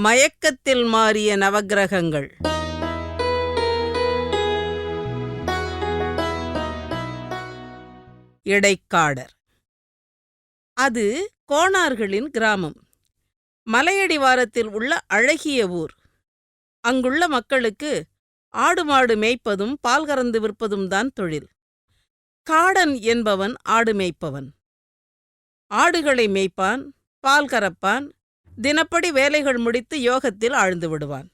மயக்கத்தில் மாறிய நவக்கிரகங்கள். இடைக்காடர். அது கோணார்களின் கிராமம். மலையடிவாரத்தில் உள்ள அழகிய ஊர். அங்குள்ள மக்களுக்கு ஆடு மாடு மேய்ப்பதும் பால் கறந்து விற்பதும் தான் தொழில். காடன் என்பவன் ஆடு மேய்ப்பவன். ஆடுகளை மேய்ப்பான் பால் கறப்பான் தினப்படி வேலைகள் முடித்து யோகத்தில் ஆழ்ந்து விடுவான்.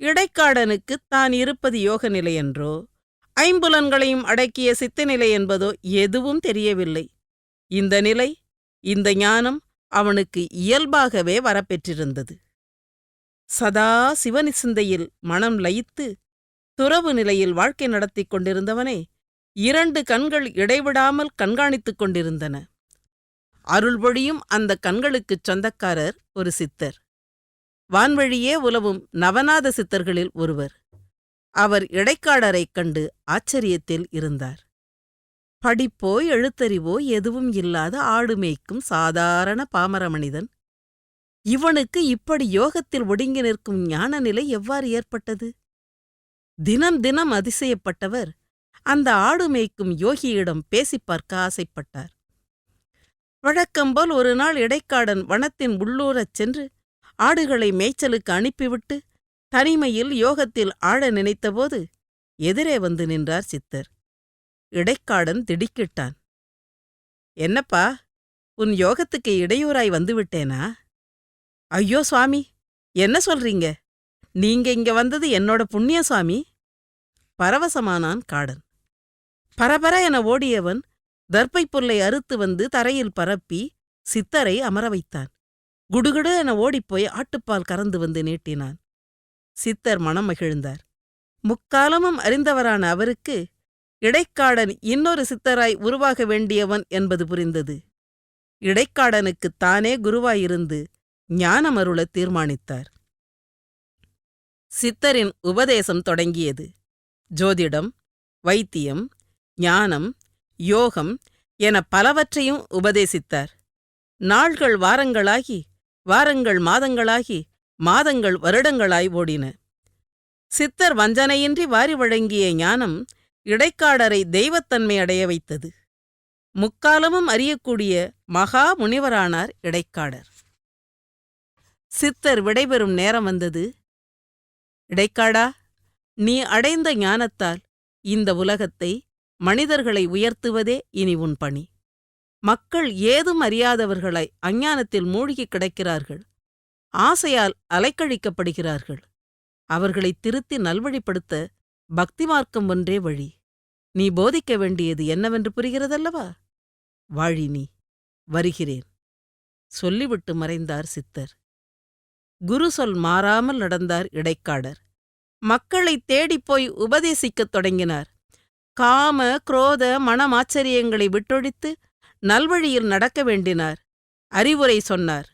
இடைக்காடனுக்கு தான் இருப்பது யோக நிலையென்றோ ஐம்புலன்களையும் அடக்கிய சித்த நிலை என்பதோ எதுவும் தெரியவில்லை. இந்த நிலை இந்த ஞானம் அவனுக்கு இயல்பாகவே வரப்பெற்றிருந்தது. சதா சிவனி சிந்தையில் மனம் லயித்து துறவு நிலையில் வாழ்க்கை நடத்திக் கொண்டிருந்தவனை இரண்டு கண்கள் இடைவிடாமல் கண்காணித்துக் கொண்டிருந்தன. அருள்பொழியும் அந்த கண்களுக்குச் சொந்தக்காரர் ஒரு சித்தர். வான்வழியே உலவும் நவநாத சித்தர்களில் ஒருவர். அவர் இடைக்காடரைக் கண்டு ஆச்சரியத்தில் இருந்தார். படிப்போ எழுத்தறிவோ எதுவும் இல்லாத ஆடு மேய்க்கும் சாதாரண பாமர மனிதன். இவனுக்கு இப்படி யோகத்தில் ஒடுங்கி நிற்கும் ஞான நிலை எவ்வாறு ஏற்பட்டது? தினம் தினம் அதிசயப்பட்டவர் அந்த ஆடு மேய்க்கும் யோகியிடம் பேசிப் பார்க்க ஆசைப்பட்டார். வழக்கம்போல் ஒரு நாள் இடைக்காடன் வனத்தின் உள்ளூரச் சென்று ஆடுகளை மேய்ச்சலுக்கு அனுப்பிவிட்டு தனிமையில் யோகத்தில் ஆழ நினைத்தபோது எதிரே வந்து நின்றார் சித்தர். இடைக்காடன் திடுக்கிட்டான். என்னப்பா உன் யோகத்துக்கு இடையூறாய் வந்துவிட்டேனா? ஐயோ சுவாமி என்ன சொல்றீங்க? நீங்க இங்க வந்தது என்னோட புண்ணிய சுவாமி. பரவசமானான் காடன். பரபர என ஓடியவன் தர்ப்பை பொருளை அறுத்து வந்து தரையில் பரப்பி சித்தரை அமர வைத்தான். குடுகுடு என ஓடிப்போய் ஆட்டுப்பால் கறந்து வந்து நீட்டினான். சித்தர் மனம் மகிழ்ந்தார். முக்காலமும் அறிந்தவரான அவருக்கு இடைக்காடன் இன்னொரு சித்தராய் உருவாக வேண்டியவன் என்பது புரிந்தது. இடைக்காடனுக்குத் தானே குருவாயிருந்து ஞானமருள தீர்மானித்தார். சித்தரின் உபதேசம் தொடங்கியது. ஜோதிடம் வைத்தியம் ஞானம் யோகம் என பலவற்றையும் உபதேசித்தார். நாள்கள் வாரங்களாகி வாரங்கள் மாதங்களாகி மாதங்கள் வருடங்களாய் ஓடின. சித்தர் வஞ்சனையின்றி வாரி வழங்கிய ஞானம் இடைக்காடரை தெய்வத்தன்மை அடைய வைத்தது. முக்காலமும் அறியக்கூடிய மகா முனிவரானார் இடைக்காடர். சித்தர் விடைபெறும் நேரம் வந்தது. இடைக்காடா நீ அடைந்த ஞானத்தால் இந்த உலகத்தை மனிதர்களை உயர்த்துவதே இனி உன் பணி. மக்கள் ஏதும் அறியாதவர்களை அஞ்ஞானத்தில் மூழ்கிக் கிடக்கிறார்கள். ஆசையால் அலைக்கழிக்கப்படுகிறார்கள். அவர்களை திருத்தி நல்வழிப்படுத்த பக்தி மார்க்கம் ஒன்றே வழி. நீ போதிக்க வேண்டியது என்னவென்று புரிகிறதல்லவா? வாழி நீ வருகிறேன். சொல்லிவிட்டு மறைந்தார் சித்தர். குரு சொல் மாறாமல் நடந்தார் இடைக்காடர். மக்களைத் தேடிப்போய் உபதேசிக்கத் தொடங்கினார். காம குரோத மனமாச்சரியங்களை விட்டொழித்து நல்வழியில் நடக்க வேண்டினார். அறிவுரை சொன்னார்.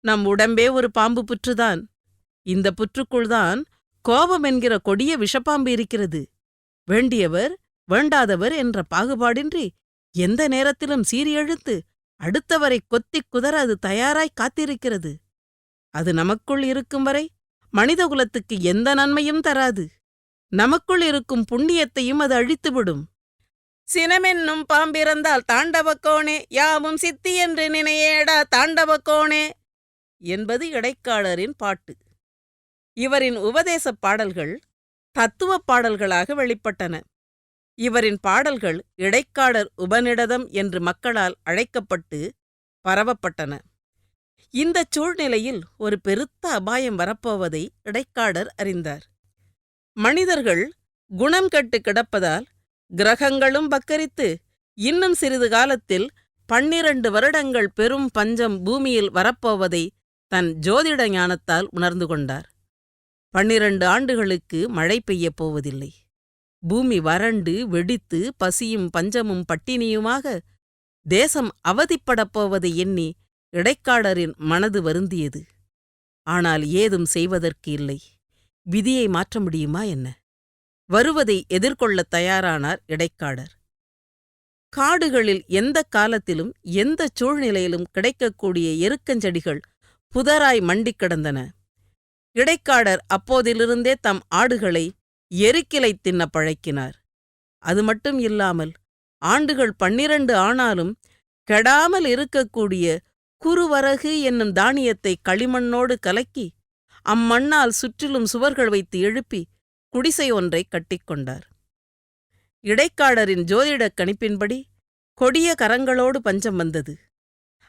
நம் உடம்பே ஒரு பாம்பு புற்றுதான். இந்த புற்றுக்குள்தான் கோபம் என்கிற கொடிய விஷப்பாம்பு இருக்கிறது. வேண்டியவர் வேண்டாதவர் என்ற பாகுபாடின்றி எந்த நேரத்திலும் சீரியெழுத்து அடுத்தவரை கொத்திக் குதற அது தயாராய் காத்திருக்கிறது. அது நமக்குள் இருக்கும் வரை மனிதகுலத்துக்கு எந்த நன்மையும் தராது. நமக்குள் இருக்கும் புண்ணியத்தையும் அது அழித்துவிடும். சினமென்னும் பாம்பிறந்தால் தாண்டவக்கோணே யாவும் சித்தி என்று நினையேடா தாண்டவக்கோணே என்பது இடைக்காலரின் பாட்டு. இவரின் உபதேசப் பாடல்கள் தத்துவப் பாடல்களாக வெளிப்பட்டன. இவரின் பாடல்கள் இடைக்காலர் உபநிடதம் என்று மக்களால் அழைக்கப்பட்டு பரவப்பட்டன. இந்தச் சூழ்நிலையில் ஒரு பெருத்த அபாயம் வரப்போவதை இடைக்காடர் அறிந்தார். மனிதர்கள் குணம் கெட்டு கிடப்பதால் கிரகங்களும் பக்கரித்து இன்னும் சிறிது காலத்தில் பன்னிரண்டு வருடங்கள் பெரும் பஞ்சம் பூமியில் வரப்போவதை தன் ஜோதிட ஞானத்தால் உணர்ந்து கொண்டார். பன்னிரண்டு ஆண்டுகளுக்கு மழை பெய்யப் போவதில்லை. பூமி வறண்டு வெடித்து பசியும் பஞ்சமும் பட்டினியுமாக தேசம் அவதிப்படப் போவதை எண்ணி இடைக்காடரின் மனது வருந்தியது. ஆனால் ஏதும் செய்வதற்கு இல்லை. விதியை மாற்ற முடியுமா என்ன? வருவதை எதிர்கொள்ளத் தயாரானார் இடைக்காடர். காடுகளில் எந்த காலத்திலும் எந்த சூழ்நிலையிலும் கிடைக்கக்கூடிய எருக்கஞ்செடிகள் புதராய் மண்டிக் கிடந்தன. இடைக்காடர் அப்போதிலிருந்தே தம் ஆடுகளை எரிக்கிலை தின்ன பழக்கினார். அது மட்டும் இல்லாமல் ஆண்டுகள் பன்னிரண்டு ஆனாலும் கெடாமல் இருக்கக்கூடிய குறுவரகு என்னும் தானியத்தை களிமண்ணோடு கலக்கி அம்மண்ணால் சுற்றிலும் சுவர்கள் வைத்து எழுப்பி குடிசை ஒன்றை கட்டிக்கொண்டார் இடைக்காடரின் ஜோதிடக் கணிப்பின்படி கொடிய கரங்களோடு பஞ்சம் வந்தது.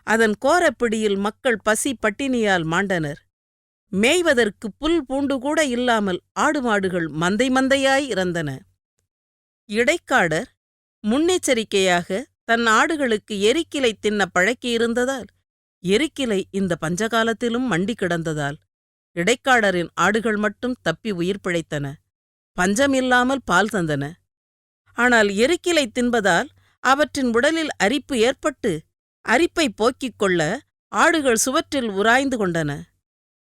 அதன் கோரப்பிடியில் மக்கள் பசி பட்டினியால் மாண்டனர். மேய்வதற்கு புல் பூண்டு கூட இல்லாமல் ஆடு மாடுகள் மந்தை மந்தையாய் இறந்தன. இடைக்காடர் முன்னெச்சரிக்கையாக தன் ஆடுகளுக்கு எரிக்கிலை தின்ன பழக்கியிருந்ததால் எரிக்கிலை இந்த பஞ்சகாலத்திலும் மண்டி கிடந்ததால் இடைக்காடரின் ஆடுகள் மட்டும் தப்பி உயிர் பிழைத்தன. பஞ்சமில்லாமல் பால் தந்தன. ஆனால் எருக்கிலை தின்பதால் அவற்றின் உடலில் அரிப்பு ஏற்பட்டு அரிப்பை போக்கிக் கொள்ள ஆடுகள் சுவற்றில் உராய்ந்து கொண்டன.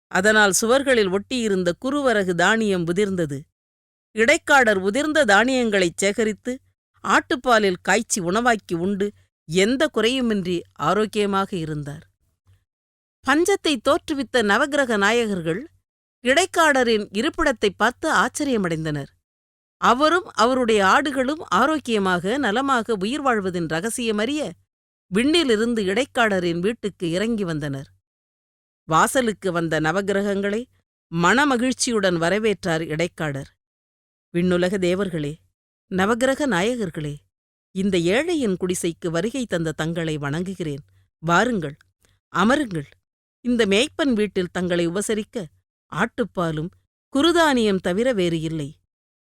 அதனால் சுவர்களில் ஒட்டியிருந்த குறுவரகு தானியம் உதிர்ந்தது. இடைக்காடர் உதிர்ந்த தானியங்களைச் சேகரித்து ஆட்டுப்பாலில் காய்ச்சி உணவாக்கி உண்டு எந்த குறையுமின்றி ஆரோக்கியமாக இருந்தார். பஞ்சத்தை தோற்றுவித்த நவக்கிரக நாயகர்கள் இடைக்காடரின் இருப்பிடத்தை பார்த்து ஆச்சரியமடைந்தனர். அவரும் அவருடைய ஆடுகளும் ஆரோக்கியமாக நலமாக உயிர் வாழ்வதின் ரகசியமறிய விண்ணிலிருந்து இடைக்காடரின் வீட்டுக்கு இறங்கி வந்தனர். வாசலுக்கு வந்த நவக்கிரகங்களை மனமகிழ்ச்சியுடன் வரவேற்றார் இடைக்காடர். விண்ணுலக தேவர்களே நவக்கிரக நாயகர்களே இந்த ஏழையின் குடிசைக்கு வருகை தந்த தங்களை வணங்குகிறேன். வாருங்கள் அமருங்கள். இந்த மேய்ப்பன் வீட்டில் தங்களை உபசரிக்க ஆட்டுப்பாலும் குருதானியம் தவிர வேறு இல்லை.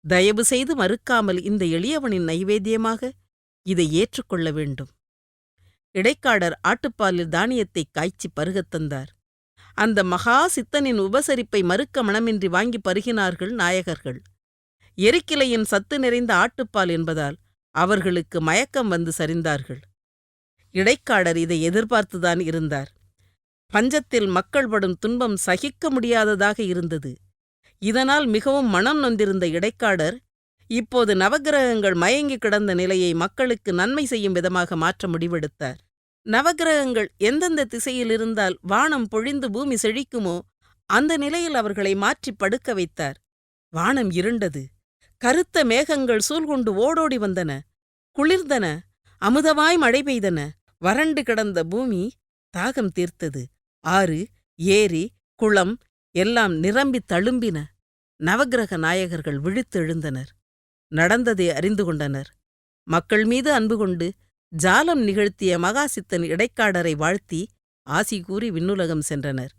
தயவு செய்து மறுக்காமல் இந்த எளியவனின் நைவேத்தியமாக இதை ஏற்றுக்கொள்ள வேண்டும். இடைக்காடர் ஆட்டுப்பாலில் தானியத்தை காய்ச்சி பருகத் தந்தார். அந்த மகா சித்தனின் உபசரிப்பை மறுக்க மனமின்றி வாங்கி பருகினார்கள் நாயகர்கள். எரிக்கிளையின் சத்து நிறைந்த ஆட்டுப்பால் என்பதால் அவர்களுக்கு மயக்கம் வந்து சரிந்தார்கள். இடைக்காடர் இதை எதிர்பார்த்துதான் இருந்தார். பஞ்சத்தில் மக்கள் படும் துன்பம் சகிக்க முடியாததாக இருந்தது. இதனால் மிகவும் மனம் நொந்திருந்த இடைக்காடர் இப்போது நவக்கிரகங்கள் மயங்கி கிடந்த நிலையை மக்களுக்கு நன்மை செய்யும் விதமாக மாற்ற முடிவெடுத்தார். நவக்கிரகங்கள் எந்தெந்த திசையில் இருந்தால் வானம் பொழிந்து பூமி செழிக்குமோ அந்த நிலையில் அவர்களை மாற்றி படுக்க வைத்தார். வானம் இருண்டது. கருத்த மேகங்கள் சூழ்கொண்டு ஓடோடி வந்தன. குளிர்ந்தன. அமுதமாய் மழை பெய்தன. வறண்டு கிடந்த பூமி தாகம் தீர்த்தது. ஆறு ஏரி குளம் எல்லாம் நிரம்பித் தழும்பின. நவக்கிரக நாயகர்கள் விழித்தெழுந்தனர் நடந்ததை அறிந்து கொண்டனர். மக்கள் மீது அன்பு கொண்டு ஜாலம் நிகழ்த்திய மகாசித்தன் இடைக்காடரை வாழ்த்தி ஆசி கூறி விண்ணுலகம் சென்றனர்.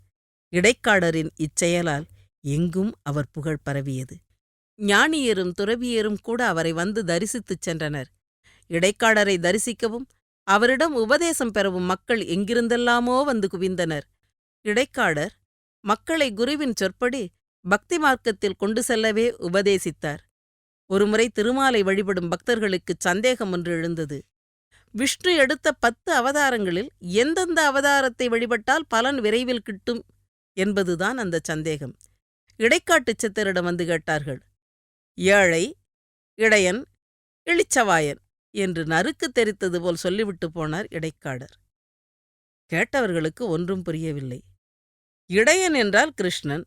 இடைக்காடரின் இச்செயலால் எங்கும் அவர் புகழ் பரவியது. ஞானியரும் துறவியரும் கூட அவரை வந்து தரிசித்துச் சென்றனர். இடைக்காடரை தரிசிக்கவும் அவரிடம் உபதேசம் பெறவும் மக்கள் எங்கிருந்தெல்லாமோ வந்து குவிந்தனர். இடைக்காடர் மக்களை குருவின் சொற்படி பக்தி மார்க்கத்தில் கொண்டு செல்லவே உபதேசித்தார். ஒருமுறை திருமாலை வழிபடும் பக்தர்களுக்குச் சந்தேகம் ஒன்று எழுந்தது. விஷ்ணு எடுத்த பத்து அவதாரங்களில் எந்தெந்த அவதாரத்தை வழிபட்டால் பலன் விரைவில் கிட்டும் என்பதுதான் அந்த சந்தேகம். இடைக்காட்டுச் சித்தரிடம் வந்து கேட்டார்கள். ஏழை இடையன் இளிச்சவாயன். என்று நறுக்கு தெரித்தது போல் சொல்லிவிட்டு போனார் இடைக்காடர். கேட்டவர்களுக்கு ஒன்றும் புரியவில்லை. இடையன் என்றால் கிருஷ்ணன்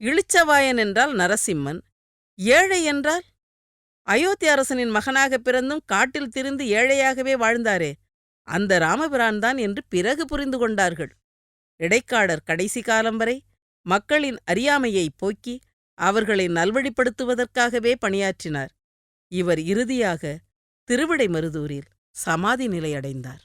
இளிச்சவாயன் என்றால் நரசிம்மன் ஏழை என்றால் அயோத்தி அரசனின் மகனாக பிறந்தும் காட்டில் திரிந்து ஏழையாகவே வாழ்ந்தாரே அந்த ராமபிரான் தான் என்று பிறகு புரிந்து கொண்டார்கள். இடைக்காடர் கடைசி காலம் வரை மக்களின் அறியாமையை போக்கி அவர்களை நல்வழிப்படுத்துவதற்காகவே பணியாற்றினார். இவர் இறுதியாக திருவிடை மருதூரில் சமாதி நிலையடைந்தார்.